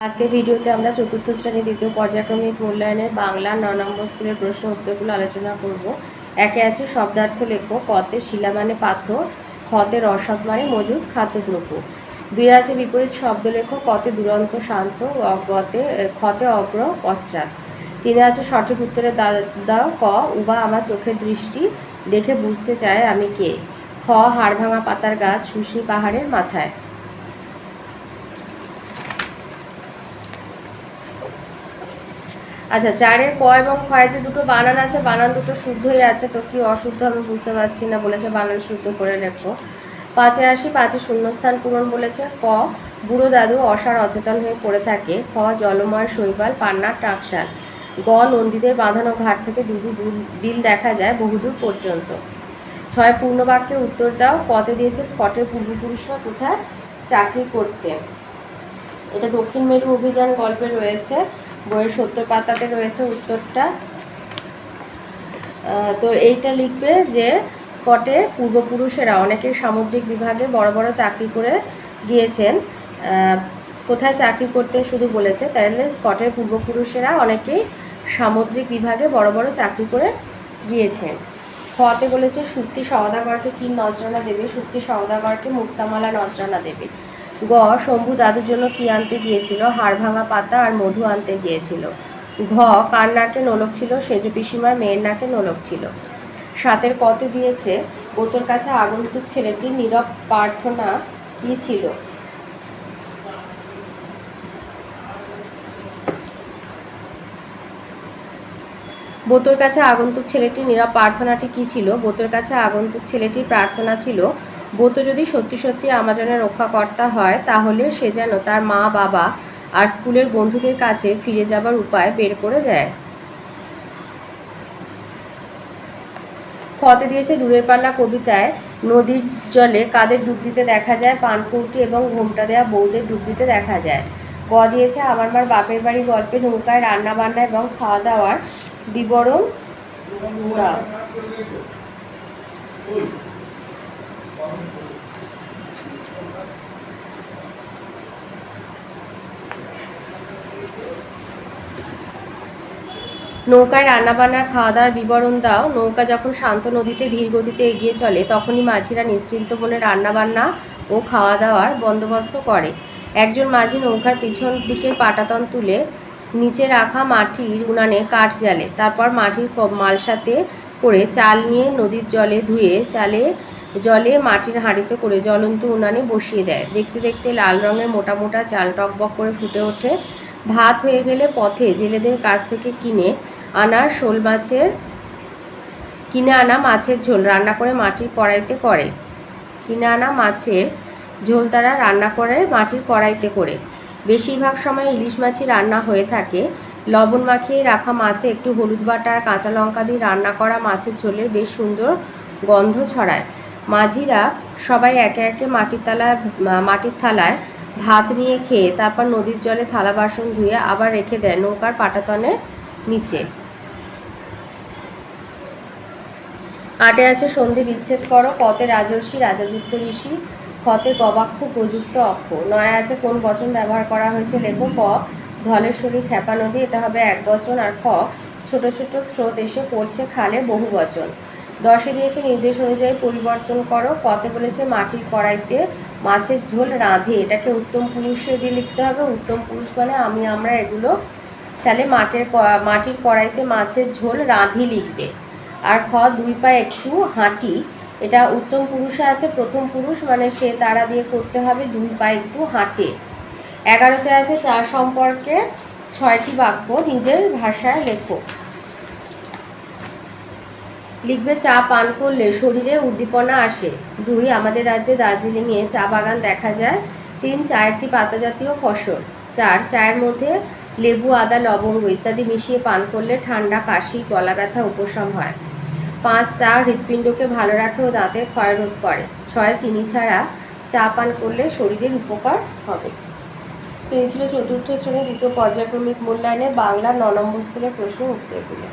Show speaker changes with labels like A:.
A: আজকের ভিডিওতে আমরা চতুর্থ শ্রেণি দ্বিতীয় পর্যায়ক্রমিক মূল্যায়নের বাংলা ন নম্বর স্কুলের প্রশ্ন উত্তরগুলো আলোচনা করব। একে আছে শব্দার্থ লেখো, কতে শিলা মানে পাথর, খতে রসদ মানে মজুদ খাদ্যদ্রব্য দুই আছে বিপরীত শব্দ লেখো, কতে দুরন্ত শান্ত, অগতে খতে অগ্র পশ্চাৎ। তিনে আছে সঠিক উত্তরে দাও, ক, উবা আমার চোখের দৃষ্টি, দেখে বুঝতে চায় আমি কে। খ হাড় ভাঙা পাতার গাছ শুশনি পাহাড়ের মাথায়। আচ্ছা চারের ক এবং ক্ষয় যে দুটো বানান আছে, বানান দুটো শুদ্ধই আছে, তো কি অশুদ্ধ আমি বুঝতে পারছি না বলেছে, বানান শুদ্ধ করে লেখো। পাঁচে আসি পাঁচে শূন্যস্থান পূরণ বলেছে, ক, বুড়ো দাদু অসার অচেতন হয়ে পড়ে থাকে, খ, জলময় শৈবাল পান্নার টাকশাল। গ, নন্দীদের বাঁধানো ঘাট থেকে দুদু বিল- বিল দেখা যায়, বহুদূর পর্যন্ত। ছয়, পূর্ণবাক্যে উত্তর দাও কতে দিয়েছে স্কটের পূর্বপুরুষরা কোথায়? চাকরি করতে। এটা দক্ষিণ মেরু অভিযান গল্পে রয়েছে। বইয়ের সত্তর পাতাতে রয়েছে উত্তরটা। তো এইটা লিখবে যে স্কটের পূর্বপুরুষেরা অনেকেই সামুদ্রিক বিভাগে বড় বড় চাকরি করে গিয়েছেন। কোথায় চাকরি করতেন শুধু বলেছে, তাহলে স্কটের পূর্বপুরুষেরা অনেকেই সামুদ্রিক বিভাগে বড় বড় চাকরি করে গিয়েছেন। খতে বলেছে, সুক্তি সওদাগরকে কি নজরানা দেবে? সুক্তি সওদাগরকে মুক্তামালা নজরানা দেবে? গ, শম্ভু দাদুর জন্য কি আনতে গিয়েছিল? হাড় ভাঙা পাতা আর মধু আনতে গিয়েছিল। ঘ, কার নাকে নোলক ছিল? সেজ পিসিমার মেয়ের নাকে নোলক ছিল। সাতের কতে দিয়েছে? বোতর কাছে আগন্তুক ছেলেটির নীরব প্রার্থনা কি ছিল? বোতর কাছে আগন্তুক ছেলেটির নীরব প্রার্থনাটি কি ছিল? বোতর কাছে আগন্তুক ছেলেটির প্রার্থনা ছিল বোতো যদি সত্যি সত্যি আমাজনের রক্ষাকর্তা হয়, তাহলে সে যেন তার মা, বাবা আর স্কুলের বন্ধুদের কাছে ফিরে যাবার উপায় বের করে দেয়। ফতে দিয়েছে দূরের পাল্লা কবিতায়, নদীর জলে কাদের ডুব দিতে দেখা যায় পানকৌটি এবং ঘোমটা দেওয়া বউদের ডুব দিতে দেখা যায়। গ দিয়েছে, আমার মার বাপের বাড়ি গল্পে নৌকায় রান্না বান্না এবং খাওয়া দাওয়ার বিবরণ। নৌকায় রান্নাবান্নার খাওয়া দাওয়ার বিবরণ দাও। নৌকা যখন শান্ত নদীতে ধীর গতিতে এগিয়ে চলে, তখনই মাঝিরা নিশ্চিন্ত মনে রান্নাবান্না ও খাওয়া দাওয়ার বন্দোবস্ত করে। একজন মাঝি নৌকার পিছন দিকের পাটাতন তুলে নিচে রাখা মাটির উনানে কাঠ জ্বালে। তারপর মাটির মালসাতে করে চাল নিয়ে নদীর জলে ধুয়ে, চালে জলে মাটির হাঁড়িতে করে জ্বলন্ত উনানে বসিয়ে দেয়। দেখতে দেখতে লাল রঙের মোটা মোটা চাল টকবক করে ফুটে ওঠে। ভাত হয়ে গেলে পথে জেলেদের কাছ থেকে কিনে আনা শোল মাছের, কিনে আনা মাছের ঝোল রান্না করে মাটির কড়াইতে করে। কিনে আনা মাছের ঝোল তারা রান্না করে মাটির কড়াইতে করে। বেশিরভাগ সময় ইলিশ মাছই রান্না হয়ে থাকে। লবণ মাখিয়ে রাখা মাছে একটু হলুদ বাটা আর কাঁচা লঙ্কা দিয়ে রান্না করা মাছের ঝোলের বেশ সুন্দর গন্ধ ছড়ায়। মাঝিরা সবাই একে একে মাটির তালায় মাটির থালায় ভাত নিয়ে খেয়ে তারপর নদীর জলে থালা বাসন ধুয়ে আবার রেখে দেয় নৌকার পাটাতনের নিচে। আটে আছে সন্ধি বিচ্ছেদ করো কতে রাজর্ষি, রাজাযুক্ত ঋষি খতে গবাক্ষ উপযুক্ত অক্ষ। নয় আছে কোন বচন ব্যবহার করা হয়েছে? লেখো ক, ধলেশ্বরী খ্যাপা নদী, এটা হবে এক বচন, আর খ, ছোট ছোট স্রোত এসে পড়ছে খালে বহু বচন। দশে দিয়েছে নির্দেশ অনুযায়ী পরিবর্তন করো কতে বলেছে মাটির কড়াইতে মাছের ঝোল রাঁধে। এটাকে উত্তম পুরুষে দিয়ে লিখতে হবে। উত্তম পুরুষ মানে আমি, আমরা এগুলো তাহলে মাটির মাটির কড়াইতে মাছের ঝোল রাঁধি লিখবে। আর খ, দুই পা একটু হাঁটি। এটা উত্তম পুরুষে আছে, প্রথম পুরুষ মানে সে তারা দিয়ে করতে হবে, দুই পা একটু হাঁটে। এগারোতে আছে চার সম্পর্কে ছয়টি বাক্য, নিজের ভাষায় লেখো। লিখবে, চা পান করলে শরীরে উদ্দীপনা আসে। দুই, আমাদের রাজ্যে দার্জিলিংয়ে চা বাগান দেখা যায়। তিন চা একটি পাতা জাতীয় ফসল। চার, চায়ের মধ্যে লেবু, আদা, লবঙ্গ ইত্যাদি মিশিয়ে পান করলে ঠান্ডা, কাশি, গলা ব্যথা, উপশম হয়। পাঁচ, চা হৃৎপিণ্ডকে ভালো রাখে ও দাঁতের ক্ষয় রোধ করে। ছয়, চিনি ছাড়া চা পান করলে শরীরের উপকার হবে। এই ছিল চতুর্থ শ্রেণির দ্বিতীয় পর্যায়ক্রমিক মূল্যায়নের বাংলা ন নম্বর স্কুলের প্রশ্ন উত্তরগুলো।